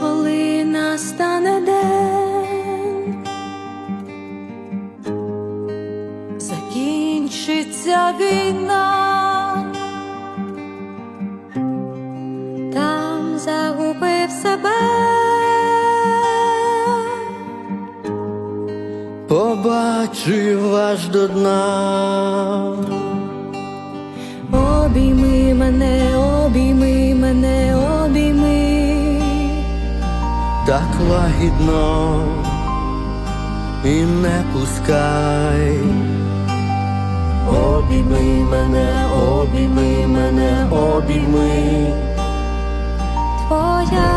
коли настане день, закінчиться війна, там загубив себе, побачив аж до дна, обійми мене. Так лагідно і не пускай. Обійми мене, обійми мене, обійми, Твоя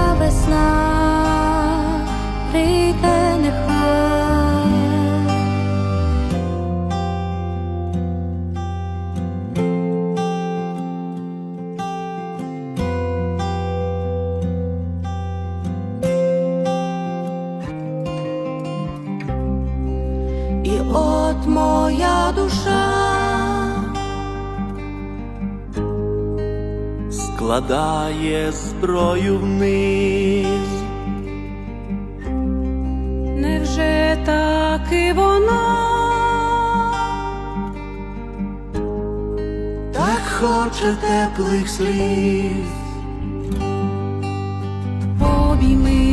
моя душа. Складає зброю вниз, Невже так і воно? так хоче теплих сліз, Обійми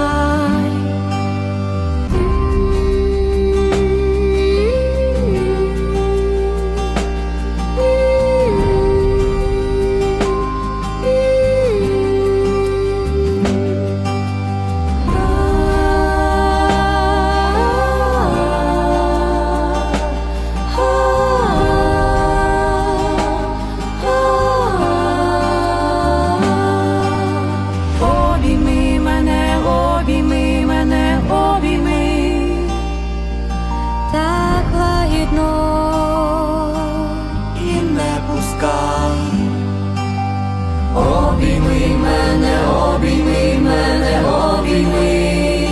руках, обійми мене, обійми мене, обійми,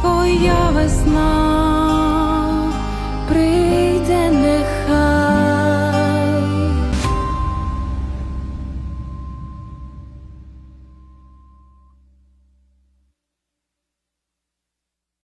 твоя весна.